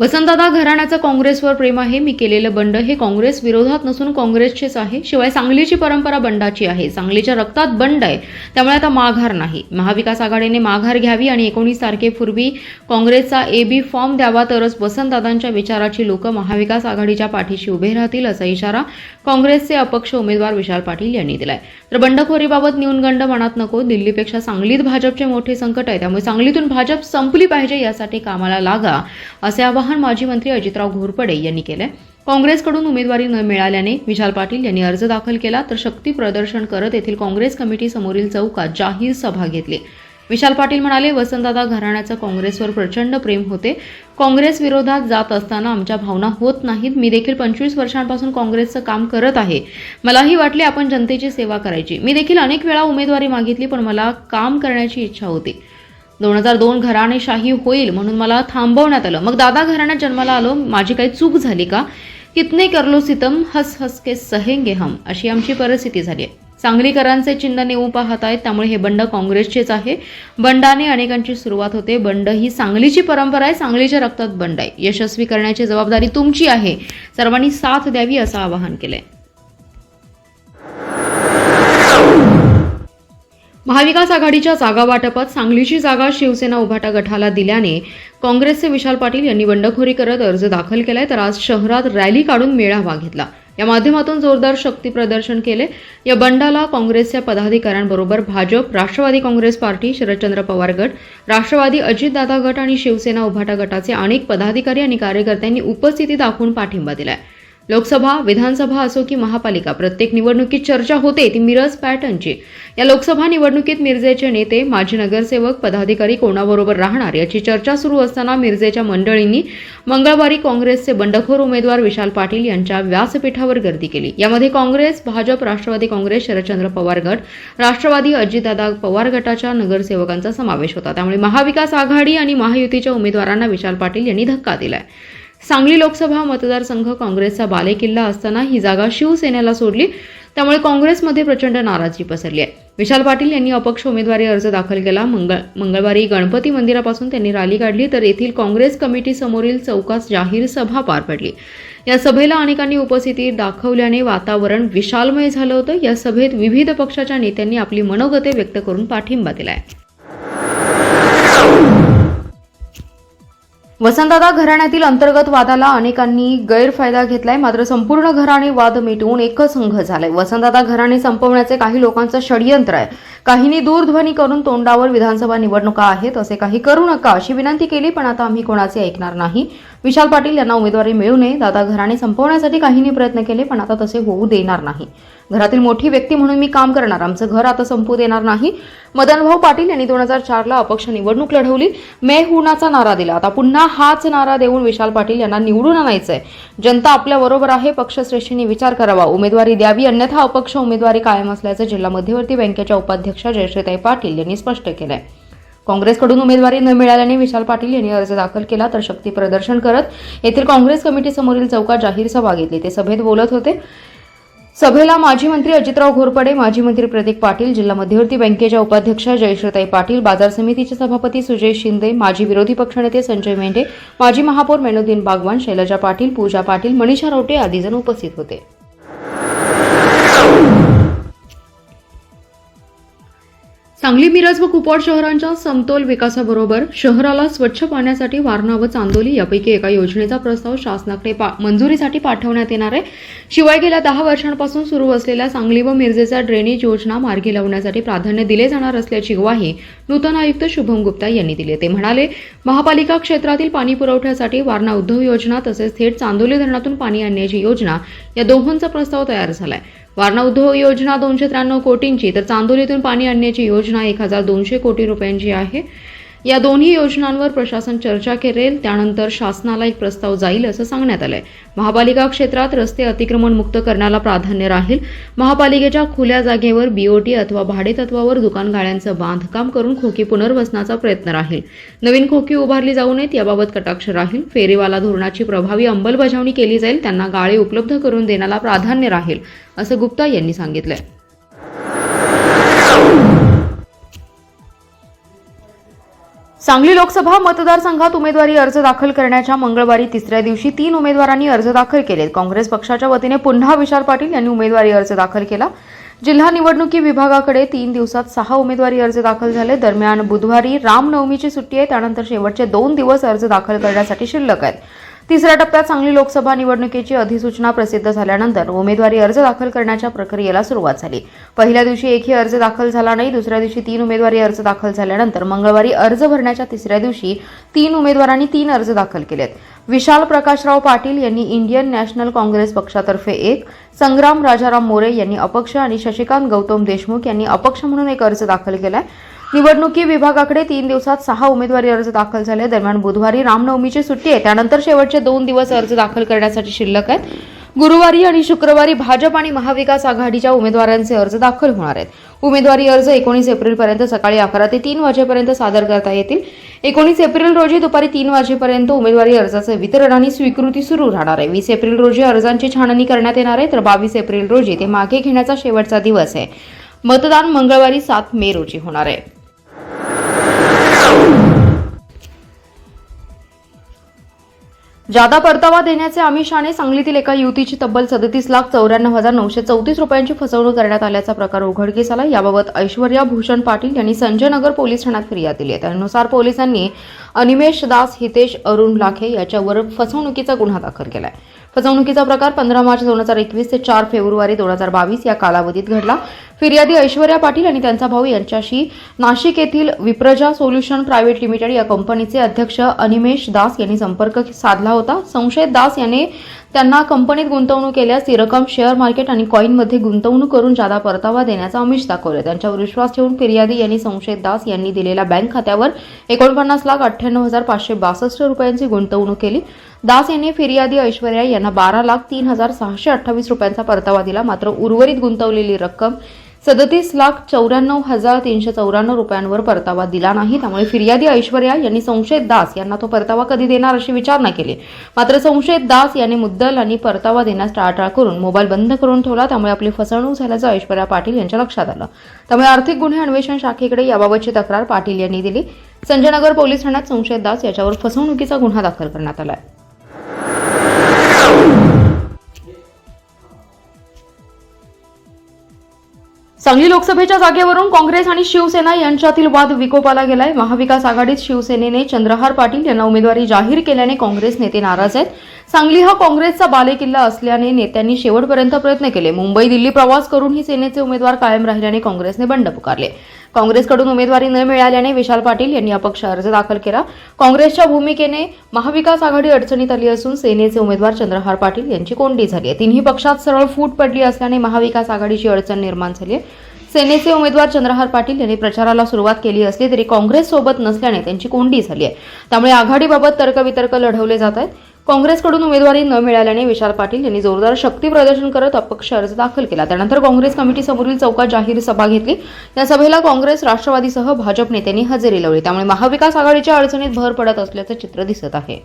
वसंतदादा घराण्याचं काँग्रेसवर प्रेम आहे मी केलेलं बंड. हे काँग्रेस विरोधात नसून काँग्रेसचेच आहे. शिवाय सांगलीची परंपरा बंडाची आहे. सांगलीच्या रक्तात बंड आहे. त्यामुळे आता माघार नाही. महाविकास आघाडीने माघार घ्यावी आणि एकोणीस तारखेपूर्वी काँग्रेसचा ए बी फॉर्म द्यावा तरच वसंतदादांच्या विचाराची लोक महाविकास आघाडीच्या पाठीशी उभे राहतील असा इशारा काँग्रेसचे अपक्ष उमेदवार विशाल पाटील यांनी दिलाय. तर बंडखोरीबाबत न्यूनगंड मनात नको. दिल्लीपेक्षा सांगलीत भाजपचे मोठे संकट आहे. त्यामुळे सांगलीतून भाजप संपली पाहिजे यासाठी कामाला लागा असे आवाहन माजी मंत्री अजितराव घोरपडे यांनी केले काँग्रेसकडून उमेदवारी न मिळाल्याने विशाल पाटील यांनी अर्ज दाखल केला तर शक्ती प्रदर्शन करत येथील काँग्रेस कमिटी समोरील चौकात जाहीर सभा घेतली. विशाल पाटील म्हणाले वसंतदादा घराण्याचं काँग्रेसवर प्रचंड प्रेम होते. काँग्रेस विरोधात जात असताना आमच्या भावना होत नाहीत. मी देखील पंचवीस वर्षांपासून काँग्रेसचं काम करत आहे. मलाही वाटले आपण जनतेची सेवा करायची. मी देखील अनेक वेळा उमेदवारी मागितली पण मला काम करण्याची इच्छा होती. दोन हजार दोन घराणेशाही होईल म्हणून मला थांबवण्यात आलं. मग दादा घराण्यात जन्माला आलो. माझी काही चूक झाली का? कितने करलो सितम? हस हस के सहेंगे हम. अशी आमची परिस्थिती झाली आहे. सांगलीकरांचे चिन्ह नेऊ पाहत आहेत त्यामुळे हे बंड काँग्रेसचेच आहे. बंडाने अनेकांची सुरुवात होते. बंड ही सांगलीची परंपरा आहे. सांगलीच्या रक्तात बंड आहे. यशस्वी करण्याची जबाबदारी तुमची आहे. सर्वांनी साथ द्यावी असं आवाहन केलंय. महाविकास आघाडीच्या जागा वाटपात सांगलीची जागा शिवसेना उभाटा गटाला दिल्याने काँग्रेसचे विशाल पाटील यांनी बंडखोरी करत अर्ज दाखल केलाय. तर आज शहरात रॅली काढून मेळावा घेतला. या माध्यमातून जोरदार शक्ती प्रदर्शन केले. या बंडाला काँग्रेसच्या पदाधिकाऱ्यांबरोबर भाजप राष्ट्रवादी काँग्रेस पार्टी शरदचंद्र पवार गट राष्ट्रवादी अजितदादा गट आणि शिवसेना उभाटा गटाचे अनेक पदाधिकारी आणि कार्यकर्त्यांनी उपस्थिती दाखवून पाठिंबा दिलाय. लोकसभा विधानसभा असो की महापालिका प्रत्येक निवडणुकीत चर्चा होते ती मिरज पॅटर्नची. या लोकसभा निवडणुकीत मिरजेचे नेते माजी नगरसेवक पदाधिकारी कोणाबरोबर राहणार याची चर्चा सुरू असताना मिरजेच्या मंडळींनी मंगळवारी काँग्रेसचे बंडखोर उमेदवार विशाल पाटील यांच्या व्यासपीठावर गर्दी केली. यामध्ये काँग्रेस भाजप राष्ट्रवादी काँग्रेस शरदचंद्र पवार गट राष्ट्रवादी अजितदादा पवार गटाच्या नगरसेवकांचा समावेश होता. त्यामुळे महाविकास आघाडी आणि महायुतीच्या उमेदवारांना विशाल पाटील यांनी धक्का दिलाय. सांगली लोकसभा मतदारसंघ काँग्रेसचा बालेकिल्ला असताना ही जागा शिवसेनेला सोडली. त्यामुळे काँग्रेसमध्ये प्रचंड नाराजी पसरली आहे. विशाल पाटील यांनी अपक्ष उमेदवारी अर्ज दाखल केला. मंगळ मंगळवारी गणपती मंदिरापासून त्यांनी रॅली काढली तर येथील काँग्रेस कमिटी समोरील चौकात जाहीर सभा पार पडली. या सभेला अनेकांनी उपस्थिती दाखवल्याने वातावरण विशालमय झालं होतं. या सभेत विविध पक्षाच्या नेत्यांनी आपली मनोगते व्यक्त करून पाठिंबा दिलाय. वसंतदादा घराण्यातील अंतर्गत वादाला अनेकांनी गैरफायदा घेतलाय. मात्र संपूर्ण घराणे वाद मिटवून एकच संघ झालाय. वसंतदादा घराणे संपवण्याचे काही लोकांचं षडयंत्र आहे. काहींनी दूरध्वनी करून तोंडावर विधानसभा निवडणुका आहेत असे काही करू नका अशी विनंती केली पण आता आम्ही कोणाचे ऐकणार नाही. विशाल पाटील यांना उमेदवारी मिळू नये दादा घराणे संपवण्यासाठी काहींनी प्रयत्न केले पण आता तसे होऊ देणार नाही. घरातील मोठी व्यक्ती म्हणून मी काम करणार आमचं घर आता संपू देणार नाही. मदनभाऊ पाटील यांनी दोन हजार चारला अपक्ष निवडणूक लढवली. मे हुनाचा नारा दिला. आता पुन्हा हाच नारा देऊन विशाल पाटील यांना निवडून आणायचंय. जनता आपल्या बरोबर आहे पक्षश्रेष्ठींनी विचार करावा. उमेदवारी द्यावी अन्यथा अपक्ष उमेदवारी कायम असल्याचं जिल्हा मध्यवर्ती बँकेच्या उपाध्यक्षा जयश्रीताई पाटील यांनी स्पष्ट केलंय. काँग्रेसकडून उमेदवारी न मिळाल्याने विशाल पाटील यांनी अर्ज दाखल केला तर शक्ती प्रदर्शन करत येथील काँग्रेस कमिटी समोरील चौकात जाहीर सभा घेतली. ते सभेत बोलत होते. सभेला माजी मंत्री अजितराव घोरपडे माजी मंत्री प्रतीक पाटील जिल्हा मध्यवर्ती बँकेच्या उपाध्यक्षा जयश्रीताई पाटील बाजार समितीचे सभापती सुजय शिंदे माजी विरोधी पक्षनेते संजय मेंढे माजी महापौर मेनुद्दीन बागवान शैलजा पाटील पूजा पाटील मनीषा रोटे आदी जण उपस्थित होते. सांगली मिरज व कुपवाड शहरांच्या समतोल विकासाबरोबर शहराला स्वच्छ पाण्यासाठी वारणा व चांदोली यापैकी एका योजनेचा प्रस्ताव शासनाकडे पा मंजुरीसाठी पाठवण्यात येणार आहे. शिवाय गेल्या दहा वर्षांपासून सुरू असलेल्या सांगली व मिरजेचा ड्रेनेज योजना मार्गी लावण्यासाठी प्राधान्य दिले जाणार असल्याची ग्वाही नूतन आयुक्त शुभम गुप्ता यांनी दिले. ते म्हणाले महापालिका क्षेत्रातील पाणी पुरवठ्यासाठी वारणा उद्धव योजना तसेच थेट चांदोली धरणातून पाणी आणण्याची योजना या दोहोंचा प्रस्ताव तयार झालाय. वारणा उद्योग योजना दोनशे त्र्याण्णव कोटींची तर चांदोलीतून पाणी आणण्याची योजना एक हजार दोनशे कोटी रुपयांची आहे. या दोन्ही योजनांवर प्रशासन चर्चा करेल त्यानंतर शासनाला एक प्रस्ताव जाईल असं सांगण्यात आलंय. महापालिका क्षेत्रात रस्ते अतिक्रमण मुक्त करण्याला प्राधान्य राहील. महापालिकेच्या खुल्या जागेवर बीओटी अथवा भाडेतत्वावर दुकान गाळ्यांचं बांधकाम करून खोकी पुनर्वसनाचा प्रयत्न राहील. नवीन खोकी उभारली जाऊ नयेत याबाबत कटाक्ष राहील. फेरीवाला धोरणाची प्रभावी अंमलबजावणी केली जाईल त्यांना गाळे उपलब्ध करून देण्याला प्राधान्य राहील असं गुप्ता यांनी सांगितलंय. सांगली लोकसभा मतदारसंघात उमेदवारी अर्ज दाखल करण्याच्या मंगळवारी तिसऱ्या दिवशी तीन उमेदवारांनी अर्ज दाखल केलेत. काँग्रेस पक्षाच्या वतीने पुन्हा विशाल पाटील यांनी उमेदवारी अर्ज दाखल केला. जिल्हा निवडणुकी विभागाकडे तीन दिवसात सहा उमेदवारी अर्ज दाखल झाले. दरम्यान बुधवारी रामनवमीची सुट्टी आहे. त्यानंतर शेवटचे दोन दिवस अर्ज दाखल करण्यासाठी शिल्लक आहेत. तिसऱ्या टप्प्यात सांगली लोकसभा निवडणुकीची अधिसूचना प्रसिद्ध झाल्यानंतर उमेदवारी अर्ज दाखल करण्याच्या प्रक्रियेला सुरुवात झाली. पहिल्या दिवशी एकही अर्ज दाखल झाला नाही दुसऱ्या दिवशी तीन उमेदवारी अर्ज दाखल झाल्यानंतर मंगळवारी अर्ज भरण्याच्या तिसऱ्या दिवशी तीन उमेदवारांनी तीन अर्ज दाखल केलेत. विशाल प्रकाशराव पाटील यांनी इंडियन नॅशनल काँग्रेस पक्षातर्फे एक संग्राम राजाराम मोरे यांनी अपक्ष आणि शशिकांत गौतम देशमुख यांनी अपक्ष म्हणून एक अर्ज दाखल केलाय. निवडणुकी विभागाकडे तीन दिवसात सहा उमेदवारी अर्ज दाखल झाले. दरम्यान बुधवारी रामनवमीची सुट्टी आहे. त्यानंतर शेवटचे दोन दिवस अर्ज दाखल करण्यासाठी शिल्लक आहेत. गुरुवारी आणि शुक्रवारी भाजप आणि महाविकास आघाडीच्या उमेदवारांचे अर्ज दाखल होणार आहेत. उमेदवारी अर्ज एकोणीस एप्रिलपर्यंत सकाळी अकरा ते तीन वाजेपर्यंत सादर करता येतील. एकोणीस एप्रिल रोजी दुपारी तीन वाजेपर्यंत उमेदवारी अर्जाचे वितरण आणि स्वीकृती सुरू राहणार आहे. वीस एप्रिल रोजी अर्जांची छाननी करण्यात येणार आहे तर बावीस एप्रिल रोजी ते मागे घेण्याचा शेवटचा दिवस आहे. मतदान मंगळवारी सात मे रोजी होणार आहे. जादा परतावा देण्याचे आमिषाने सांगलीतील एका युवतीची तब्बल सदतीस लाख चौऱ्याण्णव हजार नऊशे चौतीस रुपयांची फसवणूक करण्यात आल्याचा प्रकार उघडकीस आला. याबाबत ऐश्वर्या भूषण पाटील यांनी संजय नगर पोलीस ठाण्यात फिर्याद दिली आहे. त्यानुसार पोलिसांनी अनिमेश दास हितेश अरुण लाखे याच्यावर फसवणुकीचा गुन्हा दाखल केला आहे फसवणुकीचा प्रकार पंधरा मार्च दोन हजार एकवीस ते चार फेब्रुवारी दोन हजार बावीस या कालावधीत घडला. फिर्यादी ऐश्वर्या पाटील आणि त्यांचा भाऊ यांच्याशी नाशिक येथील विप्रजा सोल्युशन प्रायव्हेट लिमिटेड या कंपनीचे अध्यक्ष अनिमेश दास यांनी संपर्क साधला होता. संशयित दास याने त्यांना कंपनीत गुंतवणूक केल्यास ती रक्कम शेअर मार्केट आणि कॉईनमध्ये गुंतवणूक करून जादा परतावा देण्याचा अमिष दाखवलं. त्यांच्यावर विश्वास ठेवून फिर्यादी यांनी संशयित दास यांनी दिलेल्या बँक खात्यावर एकोणपन्नास लाख अठ्ठ्याण्णव हजार पाचशे बासष्ट रुपयांची गुंतवणूक केली. दास यांनी फिर्यादी ऐश्वर्या यांना बारा लाख तीन हजार सहाशे अठ्ठावीस रुपयांचा परतावा दिला. मात्र उर्वरित गुंतवलेली रक्कम सदतीस लाख चौऱ्याण्णव हजार तीनशे चौऱ्याण्णव रुपयांवर परतावा दिला नाही. त्यामुळे फिर्यादी ऐश्वर्या यांनी संशयित दास यांना तो परतावा कधी देणार अशी विचारणा केली. मात्र संशयित दास यांनी मुद्दल आणि परतावा देण्यास टाळाटाळ करून मोबाईल बंद करून ठेवला. त्यामुळे आपली फसवणूक झाल्याचं ऐश्वर्या पाटील यांच्या लक्षात आलं. त्यामुळे आर्थिक गुन्हे अन्वेषण शाखेकडे याबाबतची तक्रार पाटील यांनी दिली. संजयनगर पोलीस ठाण्यात संशयित दास याच्यावर फसवणुकीचा गुन्हा दाखल करण्यात आला आहे सांगली लोकसभेच्या जागेवरून काँग्रेस आणि शिवसेना यांच्यातील वाद विकोपाला गेलाय. महाविकास आघाडीत शिवसेनेने चंद्रहार पाटील यांना उमेदवारी जाहीर केल्याने काँग्रेस नेते नाराज आहेत. सांगली हा काँग्रेसचा बालेकिल्ला असल्याने नेत्यांनी शेवटपर्यंत प्रयत्न केले. मुंबई दिल्ली प्रवास करूनही सेनेचे उमेदवार कायम राहिल्याने काँग्रेसने बंड पुकारले. काँग्रेसकडून उमेदवारी न मिळाल्याने विशाल पाटील यांनी अपक्ष अर्ज दाखल केला. काँग्रेसच्या भूमिकेने महाविकास आघाडी अडचणीत आली असून सेनेचे उमेदवार चंद्रहार पाटील यांची कोंडी झाली आहे. तिन्ही पक्षात सरळ फूट पडली असल्याने महाविकास आघाडीची अडचण निर्माण झाली आहे. सेनेचे उमेदवार चंद्रहार पाटील यांनी प्रचाराला सुरुवात केली असली तरी काँग्रेस सोबत नसल्याने त्यांची कोंडी झाली आहे. त्यामुळे आघाडीबाबत तर्कवितर्क लढवले जात आहेत. काँग्रेसकडून उमेदवारी न मिळाल्याने विशाल पाटील यांनी जोरदार शक्ती प्रदर्शन करत अपक्ष अर्ज दाखल केला. त्यानंतर काँग्रेस कमिटीसमोरील चौकात जाहीर सभा घेतली. या सभेला काँग्रेस राष्ट्रवादीसह भाजप नेत्यांनी हजेरी लावली. त्यामुळे महाविकास आघाडीच्या अडचणीत भर पडत असल्याचं चित्र दिसत आहे.